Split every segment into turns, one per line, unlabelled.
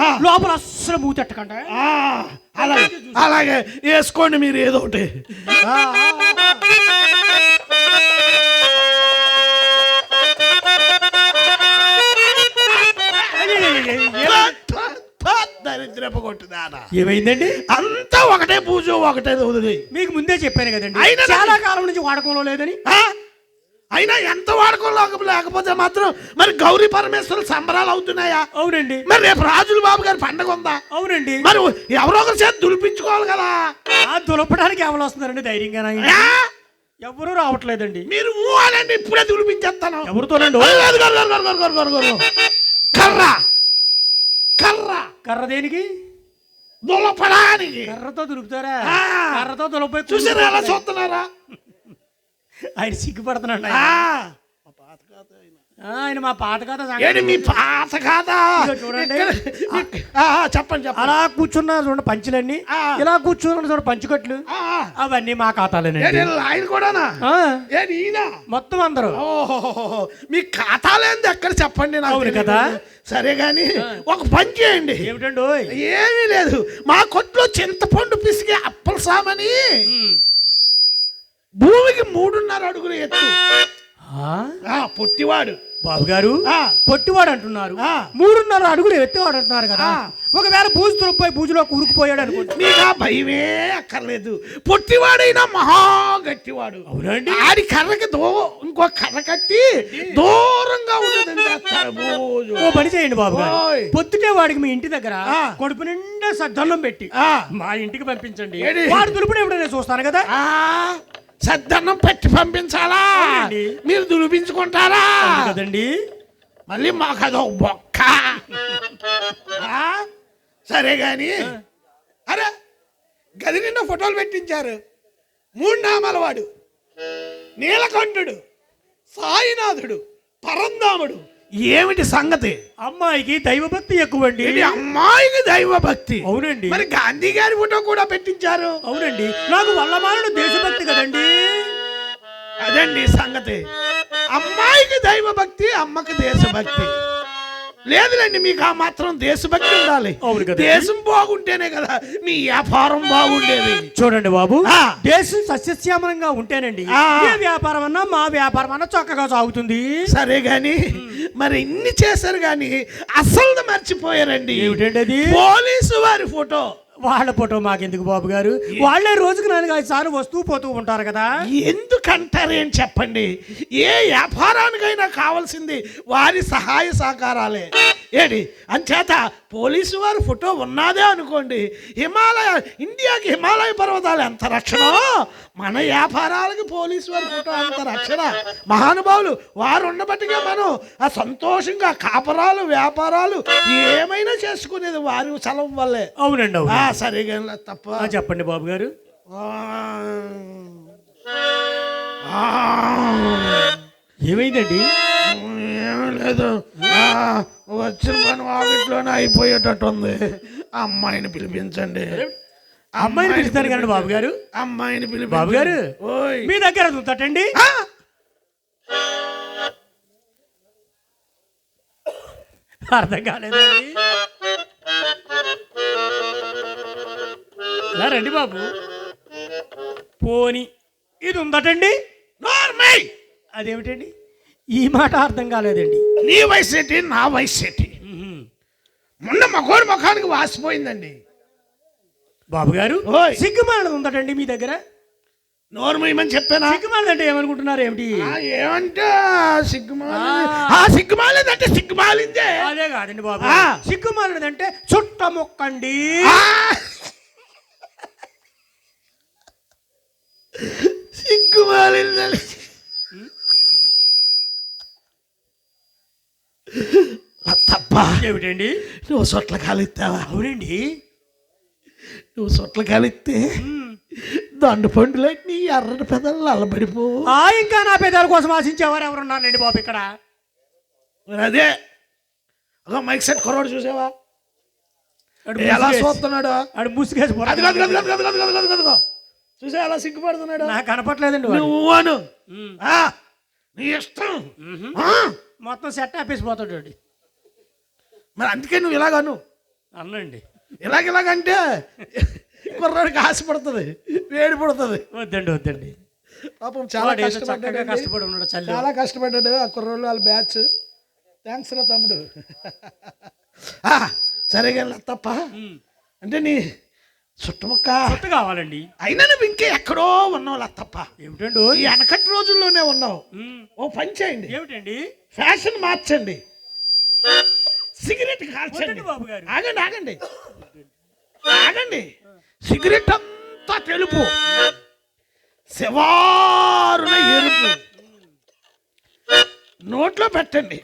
ఆ.
లోపల అస్సలు మూతెట్టకండి
అలాగే అలాగే వేసుకోండి మీరు ఏదో ఒకటి. ఆ, ఆ, ఆ. దరిద్రపు కొట్టుదానా
ఏమైంది
అంతా ఒకటే పూజ ఒకటే వదిలి
మీకు ముందే చెప్పాను కదండి. చాలా కాలం నుంచి వాడకంలో లేదని?
అయినా ఎంత వాడుకోలేక లేకపోతే మాత్రం మరి గౌరీ పరమేశ్వరులు సంబరాలు అవుతున్నాయా?
అవునండి.
మరి రేపు రాజుల బాబు గారి పండగ ఉందా?
అవునండి.
మరి ఎవరో ఒకరి చేతి దులిపించుకోవాలి కదా.
ఆ దులపడానికి ఎవరు వస్తున్నారండి ధైర్యంగా? ఎవరు రావట్లేదండి.
మీరు అనండి ఇప్పుడే దులిపించేస్తాను.
ఎవరితోనండి.
కర్ర. కర్ర.
కర్ర దేనికి?
దులపడానికి.
కర్రతో దులుపుతారా. కర్రతో దులపై
చూసారా ఎలా చూస్తున్నారా?
ఆయన సిగ్గుపడుతున్నాడు ఆయన. మా పాత కథ
మీ పాత
ఇదిగో చూడండి.
చెప్పండి చెప్పండి.
అలా కూర్చున్న చూడండి పంచులన్నీ. ఇలా కూర్చున్న చూడండి పంచుకట్లు. అవన్నీ మా ఖాతాలేనండి
ఆయన కూడానా? ఈయన?
మొత్తం అందరూ.
ఓహో మీ ఖాతాలేంది? ఎక్కడ చెప్పండి నాకు.
కదా.
సరే గాని ఒక పని చేయండి.
ఏమిటండి?
ఏమీ లేదు. మా కొట్లో చింతపండు పిసికి అప్పల సామని
ఉమ్.
భూమికి మూడున్నర అడుగులు ఎత్తు
ఆ?
ఆ పొట్టివాడు
బాబు గారు. పొట్టివాడు అంటున్నారు. మూడున్నర అడుగులు ఎత్తేవాడు అంటున్నారు కదా. ఒకవేళ బూజు తురుపుపోయి బూజులో కూరుకుపోయాడు అనుకోండి
నీకు ఆ భయమే అక్కర్లేదు పొట్టివాడైనా మహా గట్టివాడు
అవునండి
ఆడి కర్రకి దో ఇంకో కర్ర కట్టి దూరంగా బోజు
ఓ పని చేయండి బాబు. పొద్దుటే వాడికి మీ ఇంటి దగ్గర. కడుపు నిండా సద్దన్నం పెట్టి
ఆ.
మా ఇంటికి పంపించండి? వాడు దులుపుడు ఎప్పుడో నేను చూస్తాను కదా
సద్దన్నం పెట్టి పంపించాలా. మీరు దులిపించుకుంటారా?
కదండి.
మళ్ళీ మాకు అదో బొక్క? సరే గాని. అరే గది నిండా ఫోటోలు పెట్టించారు. మూడు నామాల వాడు నీలకంఠుడు సాయినాథుడు పరంధాముడు. ఏమిటి సంగతి?
అమ్మాయికి దైవభక్తి ఎక్కువండి.
అమ్మాయికి దైవ భక్తి
అవునండి.
మరి గాంధీ గారి ఫోటో కూడా పెట్టించారు.
అవునండి. నాకు వల్లమానుడు దేశభక్తి కదండి.
అదండి సంగతి. అమ్మాయికి దైవ భక్తి అమ్మకి దేశభక్తి. లేదులేండి మీకు ఆ మాత్రం దేశభక్తి ఉండాలి. దేశం బాగుంటేనే కదా మీ వ్యాపారం బాగుండేది.
చూడండి బాబు
ఆ.
దేశం సస్యశ్యామలంగా ఉంటేనండి. వ్యాపారం అన్నా మా వ్యాపారం అన్నా చక్కగా సాగుతుంది.
సరే గాని మరి ఇన్ని చేశారు గాని అసలు మర్చిపోయారండి.
ఏమిటండి
పోలీసు వారి ఫోటో.
వాళ్ళ ఫోటో మాకెందుకు బాబు గారు? వాళ్ళే రోజుకు నాలుగు ఐదు సార్లు వస్తూ పోతూ ఉంటారు కదా.
ఎందుకంటారేం చెప్పండి? ఏ వ్యాపారానికైనా కావాల్సింది వారి సహాయ సహకారాలే. ఏడి అంచేత పోలీసు వారి ఫోటో ఉన్నదే అనుకోండి హిమాలయ ఇండియాకి హిమాలయ పర్వతాలు ఎంత రక్షణ మన వ్యాపారాలకి పోలీసు వారి ఫోటో అంత రక్షణ. మహానుభావులు వారు ఉండబట్టిగా మనం ఆ సంతోషంగా కాపరాలు వ్యాపారాలు ఏమైనా చేసుకునేది వారి చలం వల్లే.
అవునండి
సరిగా తప్ప.
చెప్పండి బాబు గారు. ఏమైందండి?
ఏం లేదు. వచ్చిన పని వాకిట్లోనే అయిపోయేటట్టు ఉంది అమ్మాయిని పిలిపించండి.
అమ్మాయిని పిలుస్తారు కదండి బాబు గారు.
అమ్మాయిని పిలిపి
బాబు గారు మీ దగ్గర
ఆ!
అర్థం కాలేదండి. ఇలా రండి బాబు. పోని ఇది ఉందటండి
నార్మల్.
అదేమిటండి? ఈ మాట అర్థం కాలేదండి.
నీ వయసు ఏంటి నా వయసు ఏంటి. మొన్న మగోడి ముఖానికి వాసిపోయిందండి.
బాబు గారు
ఓయ్.
సిగ్గుమాలది ఉందటండి మీ దగ్గర?
నోరు మూయమని చెప్పానా?
సిగ్గుమాలది అంటే ఏమనుకుంటున్నారు ఏమిటి?
ఏమంటే సిగ్గుమాలి
ఆ.
సిగ్గుమాలేదంటే సిగ్గుమాలిందే.
అదే కాదండి బాబు.
ఆ.
సిగ్గుమాలది అంటే చుట్ట మొక్కండి
ఆ! సిగ్గుమాలిందని తప్ప
ఏమిటండి?
నువ్వు సొట్ల కాలిస్తావా?
అవునండి.
నువ్వు సొట్ల కాలిస్తే. దండు పండులన్నీ ఎర్రటి పెదలు అల్లబడిపో
ఆ ఇంకా నా పెదాల కోసం ఆశించేవారు ఎవరున్నారండి బాబు ఇక్కడ?
అదే ఒక మైక్ సెట్ కుర్రోడు చూసావా? ఎలా చూస్తున్నాడు?
ముసుగేసి
చూసా ఎలా సిగ్గుపడుతున్నాడు?
నాకు కనపట్లేదండి.
నువ్వు అను. నీ ఇష్టం.
మొత్తం సెట్ ఆపేసిపోతాడు.
మరి అందుకే నువ్వు ఇలాగను
అన్నండి.
ఇలాగ ఇలాగంటే కుర్రాడికి ఆశ పడుతుంది వేడి పడుతుంది.
వద్దండి వద్దండి.
పాపం చాలా కష్టపడ్డాడు
కష్టపడి ఉన్నాడు
చాలా కష్టపడ్డాడు. ఆ కుర్రోళ్ళు వాళ్ళ బ్యాచ్. థ్యాంక్స్ రా తమ్ముడు. ఆ, సరే కానీ తప్ప. అంటే నీ చుట్టుముక్క.
కొత్త కావాలండి.
అయినా నువ్వు ఇంకే ఎక్కడో ఉన్నావు లత్తప్ప
ఏమిటండి
ఈ వెనకటి రోజుల్లోనే ఉన్నావు. ఓ పని చేయండి.
ఏమిటండి?
ఫ్యాషన్ మార్చండి. సిగరెట్ కాల్చండి.
బాబు గారు.
ఆగండి ఆగండి. ఆగండి. సిగరెట్ అంతా తెలుపు. శివారున ఎరుపు. నోట్లో పెట్టండి.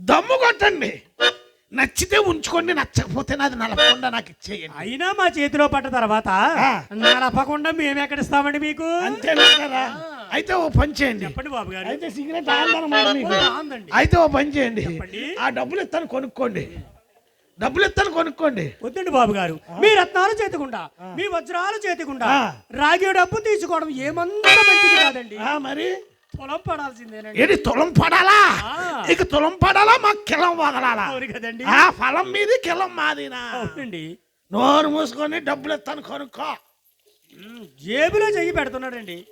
దమ్ము కొట్టండి. నచ్చితే ఉంచుకోండి నచ్చకపోతే నాది నలపకుండా నాకు ఇచ్చేయండి.
అయినా మా చేతిలో పడ్డ తర్వాత. నలపకుండా మేము ఎక్కడ ఇస్తామండి మీకు
అంతేనంటారా అయితే ఓ పని చేయండి.
చెప్పండి బాబు గారు.
అయితే సిగరెట్ ఆందనమాట మీకు.
ఆందండి.
అయితే ఓ పని చేయండి.
చెప్పండి.
ఆ డబ్బులు ఇస్తాను కొనుక్కోండి. డబ్బులు ఇస్తాను కొనుక్కోండి.
వద్దండి బాబు గారు. మీ రత్నాలు చేతికుండా మీ వజ్రాలు చేతికుండా. రాగి డబ్బు తీసుకోవడం ఏమంత మంచిది కాదండి.
మరి?
పడాల్సిందేనండి.
ఏది తులం పడాలా. ఇక తులం పడాలా? మాకు కిలం వదలాలా?
కదండి.
ఆ ఫలం మీది కిలం మాదినా?
అవునండి.
నోరు మూసుకొని డబ్బులు ఇస్తాను కొనుక్కో.
జేబులో చెయ్యి పెడుతున్నాడండి.